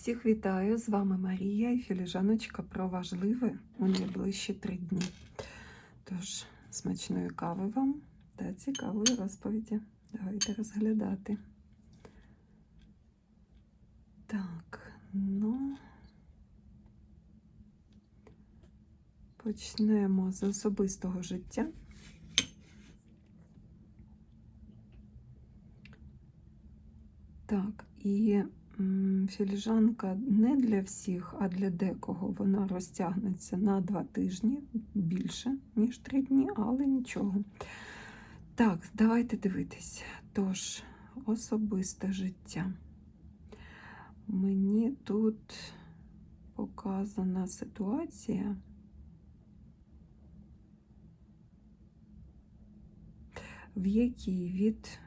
Всіх вітаю! З вами Марія і філіжаночка про важливе у найближчі три дні. Тож, смачної кави вам та цікавої розповіді. Давайте розглядати. Так, ну почнемо з особистого життя. Так, і філіжанка не для всіх, а для декого вона розтягнеться на два тижні більше, ніж три дні, але нічого. Так, давайте дивитись. Тож, особисте життя. Мені тут показана ситуація. В якій від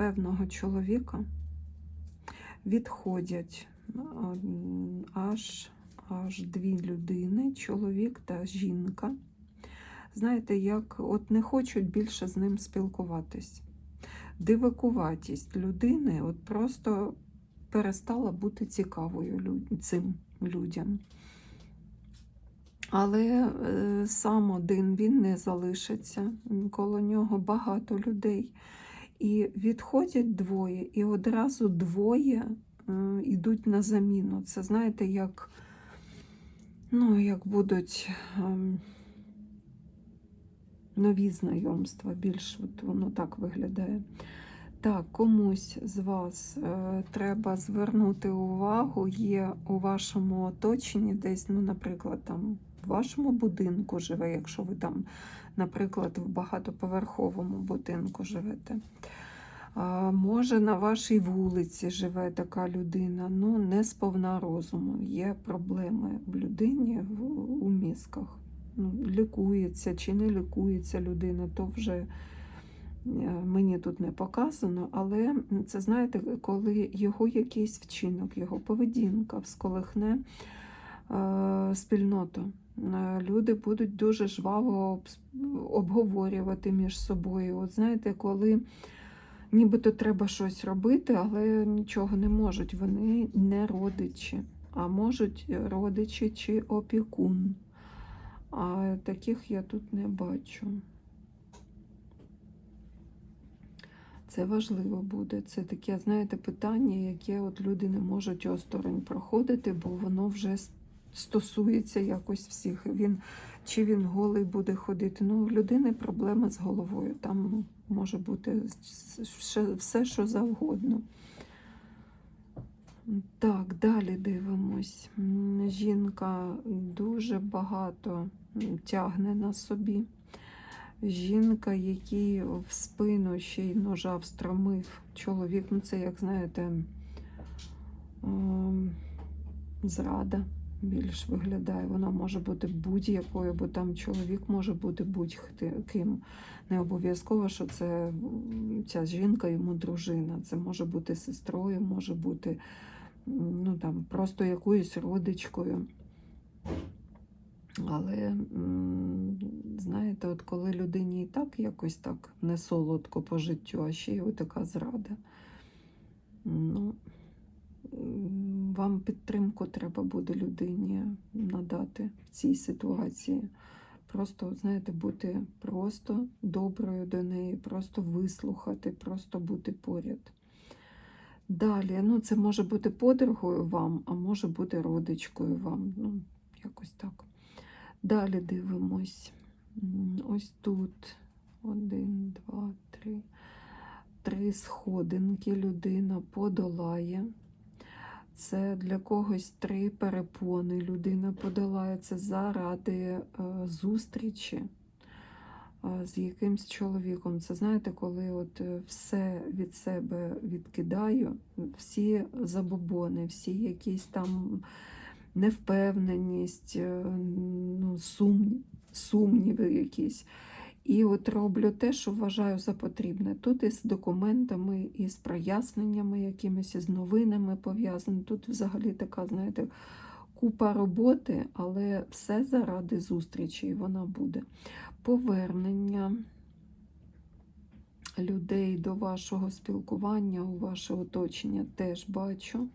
певного чоловіка відходять аж, аж дві людини, чоловік та жінка. Знаєте, як от не хочуть більше з ним спілкуватись. Дивакуватість людини от просто перестала бути цікавою цим людям. Але е, сам один він не залишиться. Коло нього багато людей. І відходять двоє, і одразу двоє е, йдуть на заміну. Це знаєте, як, ну, як будуть ем, нові знайомства, більш от воно так виглядає. Так, комусь з вас е, треба звернути увагу, є у вашому оточенні, десь, ну, наприклад, там в вашому будинку живе, якщо ви там, наприклад, в багатоповерховому будинку живете. Може, на вашій вулиці живе така людина, ну не сповна розуму. Є проблеми в людині в, у мізках. Ну, лікується чи не лікується людина, то вже е, мені тут не показано, але це знаєте, коли його якийсь вчинок, його поведінка всколихне е, спільноту. Е, Люди будуть дуже жваво обговорювати між собою. От знаєте, коли нібито треба щось робити, але нічого не можуть. Вони не родичі, а можуть родичі чи опікун. А таких я тут не бачу. Це важливо буде. Це таке, знаєте, питання, яке от люди не можуть осторонь проходити, бо воно вже стосується якось всіх. Він, чи він голий буде ходити. Ну, у людини проблема з головою. Там може бути все, що завгодно. Так, далі дивимось. Жінка дуже багато тягне на собі. Жінка, який в спину ще й ножа встромив чоловік, ну це, як знаєте, ем, зрада більш виглядає. Вона може бути будь-якою, бо там чоловік може бути будь-ким. Не обов'язково, що це ця жінка йому дружина. Це може бути сестрою, може бути ну, там, просто якоюсь родичкою. Але, знаєте, от коли людині і так якось так не солодко по життю, а ще й така зрада. Ну, вам підтримку треба буде людині надати в цій ситуації. Просто, знаєте, бути просто доброю до неї, просто вислухати, просто бути поряд. Далі, ну, це може бути подругою вам, а може бути родичкою вам. Ну, якось так. Далі дивимось. Ось тут один, два, три. Три сходинки людина подолає. Це для когось три перепони людина подолає. Це заради е, зустрічі е, з якимсь чоловіком. Це знаєте, коли от е, все від себе відкидаю, всі забобони, всі якісь там невпевненість, ну, сум, сумніви якісь. І от роблю те, що вважаю за потрібне. Тут із документами, із проясненнями, якимись із новинами пов'язано. Тут взагалі така, знаєте, купа роботи, але все заради зустрічі, і вона буде. Повернення людей до вашого спілкування, у ваше оточення теж бачу.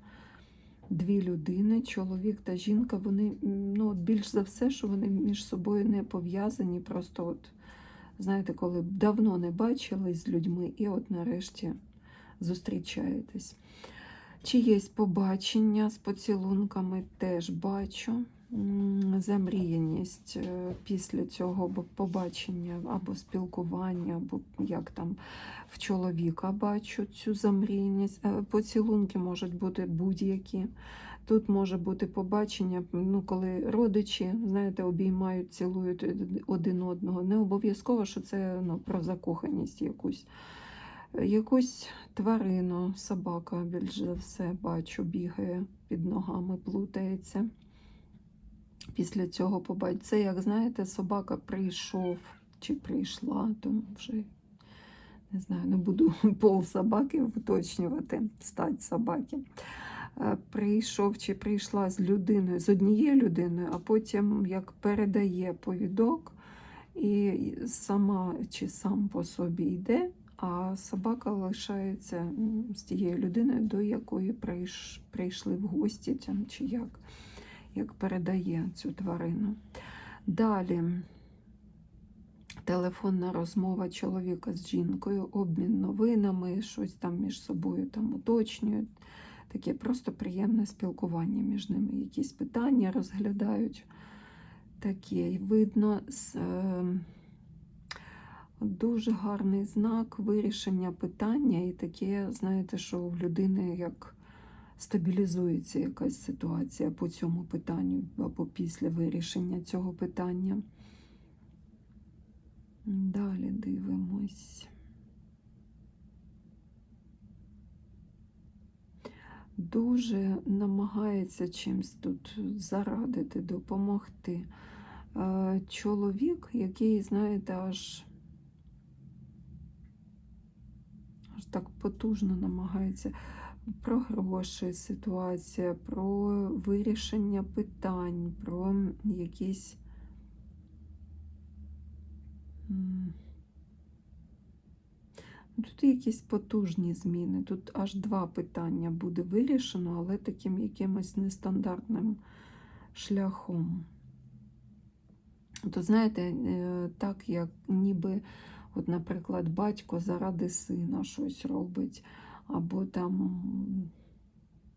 Дві людини, чоловік та жінка, вони ну, більш за все, що вони між собою не пов'язані. Просто, от, знаєте, коли давно не бачились з людьми, і от нарешті зустрічаєтесь. Чи є побачення з поцілунками, теж бачу. Замріяність е, після цього побачення або спілкування, або як там в чоловіка бачу цю замріяність. Е, Поцілунки можуть бути будь-які. Тут може бути побачення, ну, коли родичі, знаєте, обіймають, цілують один одного. Не обов'язково, що це ну, про закоханість якусь. Якусь тварину, собака більш за все бачу, бігає під ногами, плутається. Після цього побачить. Це, як знаєте, собака прийшов чи прийшла, то вже не знаю, не буду пол собаки уточнювати, стать собаки. Е, Прийшов чи прийшла з людиною, з однією людиною, а потім як передає повідок, і сама чи сам по собі йде, а собака лишається з тією людиною, до якої прийш- прийшли в гості там, чи як, як передає цю тварину. Далі телефонна розмова чоловіка з жінкою, обмін новинами, щось там між собою там уточнюють. Таке просто приємне спілкування між ними. Якісь питання розглядають. Таке. І видно з, е, дуже гарний знак вирішення питання, і таке, знаєте, що в людини як стабілізується якась ситуація по цьому питанню або після вирішення цього питання. Далі дивимось. Дуже намагається чимсь тут зарадити, допомогти. Е, Чоловік, який, знаєте, аж, аж так потужно намагається про гроші ситуація, про вирішення питань, про якісь. Тут якісь потужні зміни. Тут аж два питання буде вирішено, але таким якимось нестандартним шляхом. То знаєте, е, так як ніби, от, наприклад, батько заради сина щось робить, або там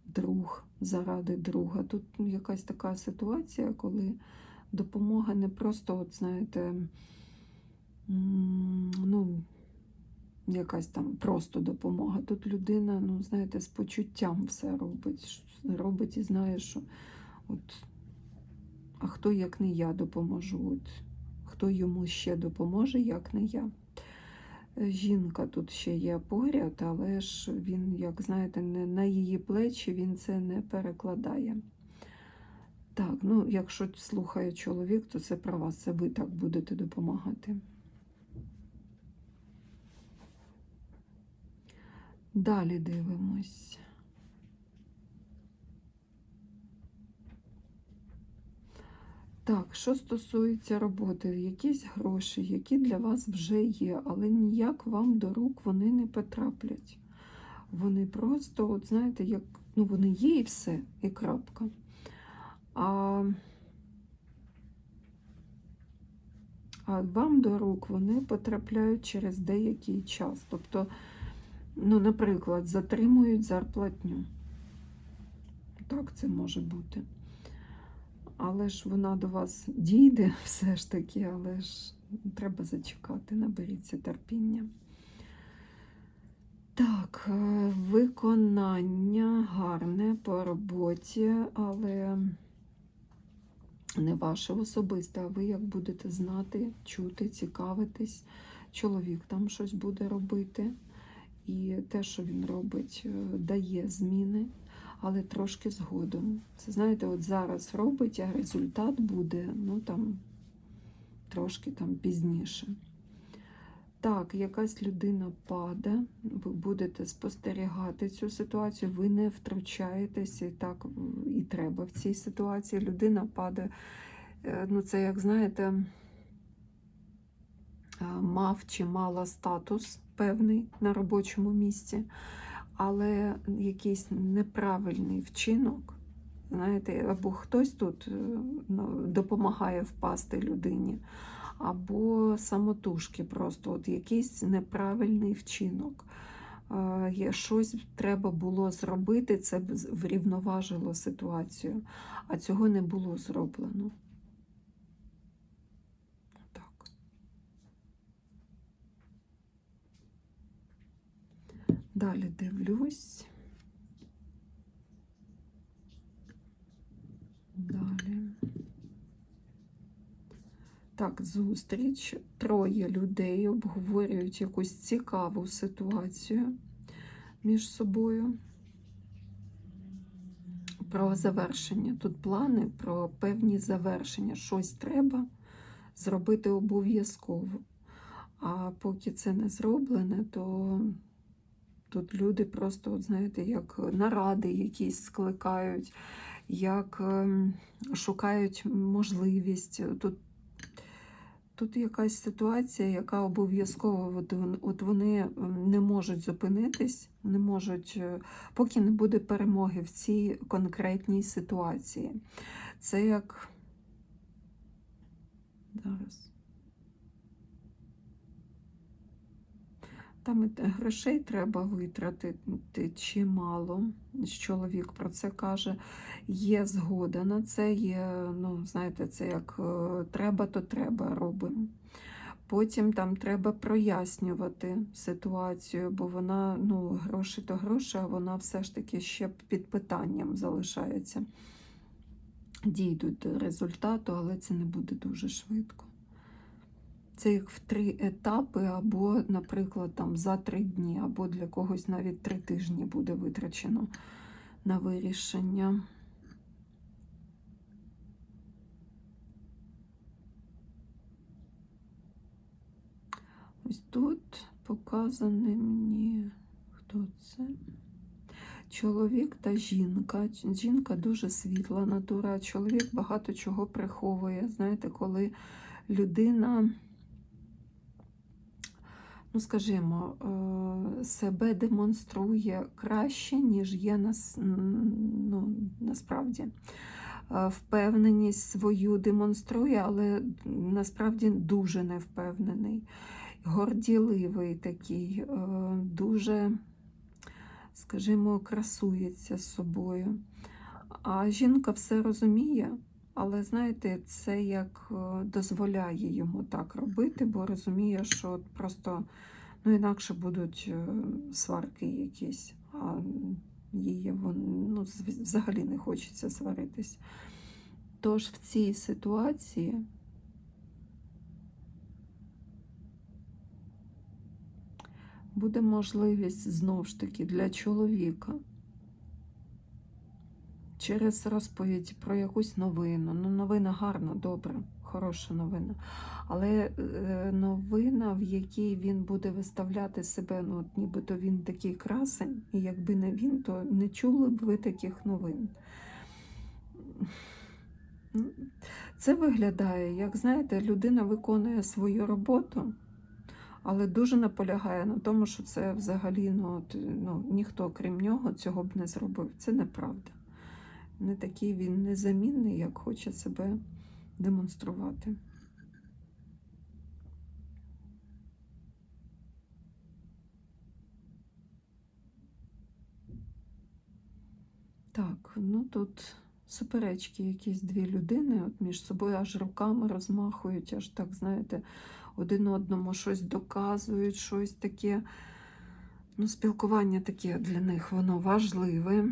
друг заради друга. Тут якась така ситуація, коли допомога не просто, от знаєте, ну, якась там просто допомога. Тут людина, ну, знаєте, з почуттям все робить. Робить і знає, що от, а хто, як не я, допоможу? От, хто йому ще допоможе, як не я. Е, Жінка тут ще є поряд, але ж він, як знаєте, не на її плечі він це не перекладає. Так, ну, якщо слухає чоловік, то це про вас, це ви так будете допомагати. Далі дивимось. Так, що стосується роботи, якісь гроші, які для вас вже є, але ніяк вам до рук вони не потраплять. Вони просто, от знаєте, як ну вони є і все, і крапка. А, а вам до рук вони потрапляють через деякий час. Тобто, ну, наприклад, затримують зарплатню. Так це може бути. Але ж вона до вас дійде все ж таки, але ж треба зачекати, наберіться терпіння. Так, е, виконання гарне по роботі, але не ваше особисте, а ви як будете знати, чути, цікавитись. Чоловік там щось буде робити. І те, що він робить, е, дає зміни, але трошки згодом. Це знаєте, от зараз робить, а результат буде ну там трошки там пізніше. Так, якась людина паде, ви будете спостерігати цю ситуацію, ви не втручаєтесь, і так і треба в цій ситуації. Людина падає, е, ну це як знаєте, мав чи мала статус певний на робочому місці, але якийсь неправильний вчинок. Знаєте, або хтось тут е, ну, допомагає впасти людині, або самотужки просто от якийсь неправильний вчинок. Е, щось треба було зробити, це б врівноважило ситуацію, а цього не було зроблено. Так. Далі дивлюсь. Далі. Так, зустріч. Троє людей обговорюють якусь цікаву ситуацію між собою. Про завершення. Тут плани про певні завершення. Щось треба зробити обов'язково. А поки це не зроблене, то тут люди просто, от знаєте, як наради якісь скликають, як ем, шукають можливість. Тут, тут якась ситуація, яка обов'язково, от, вони ем, не можуть зупинитись, не можуть, е, поки не буде перемоги в цій конкретній ситуації. Це як. Зараз. Там грошей треба витратити чимало. Чоловік про це каже. Є згода на це, є, ну, знаєте, це як е, треба, то треба робимо. Потім там треба прояснювати ситуацію, бо вона, ну, гроші то гроші, а вона все ж таки ще під питанням залишається. Дійдуть до результату, але це не буде дуже швидко. Це як в три етапи, або, наприклад, там за три дні, або для когось навіть три тижні буде витрачено на вирішення. Ось тут показане мені, хто це? Чоловік та жінка. Жінка дуже світла натура, чоловік багато чого приховує. Знаєте, коли людина, ну скажімо, е, себе демонструє краще, ніж є нас, ну, насправді. Е, Впевненість свою демонструє, але насправді дуже невпевнений. Горділивий такий, е, дуже, скажімо, красується собою. А жінка все розуміє, але знаєте, це як е, дозволяє йому так робити, бо розуміє, що просто ну, інакше будуть е, сварки якісь, а вон, ну, взагалі не хочеться сваритись. Тож в цій ситуації буде можливість знову ж таки для чоловіка через розповідь про якусь новину. Ну, новина гарна, добре, хороша новина. Але е, новина, в якій він буде виставляти себе, ну, от нібито він такий красень, і якби не він, то не чули б ви таких новин. Ну, Це виглядає, як знаєте, людина виконує свою роботу, але дуже наполягає на тому, що це взагалі ну, ну, ніхто, крім нього, цього б не зробив. Це неправда. Не такий він незамінний, як хоче себе демонструвати. Так, ну тут суперечки якісь дві людини от між собою аж руками розмахують, аж так, знаєте, один одному щось доказують, щось таке. Ну, спілкування таке для них воно важливе.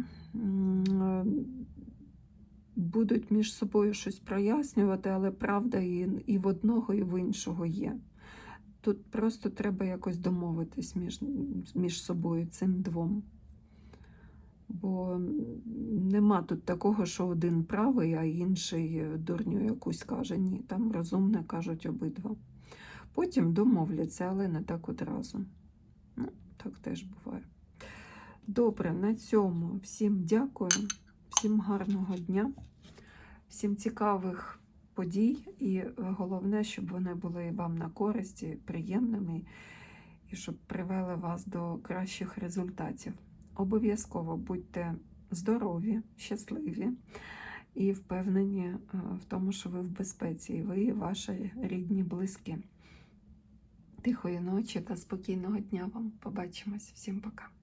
Будуть між собою щось прояснювати, але правда і, і в одного, і в іншого є. Тут просто треба якось домовитись між, між собою цим двом. Бо нема тут такого, що один правий, а інший дурню якусь каже. Ні, там розумне кажуть обидва. Потім домовляться, але не так одразу. Ну, так теж буває. Добре, на цьому всім дякую, всім гарного дня, всім цікавих подій, і е, головне, щоб вони були вам на користі, приємними, і щоб привели вас до кращих результатів. Обов'язково будьте здорові, щасливі і впевнені е, в тому, що ви в безпеці, і ви і ваші рідні, близькі. Тихої ночі та спокійного дня вам. Побачимось. Всім пока.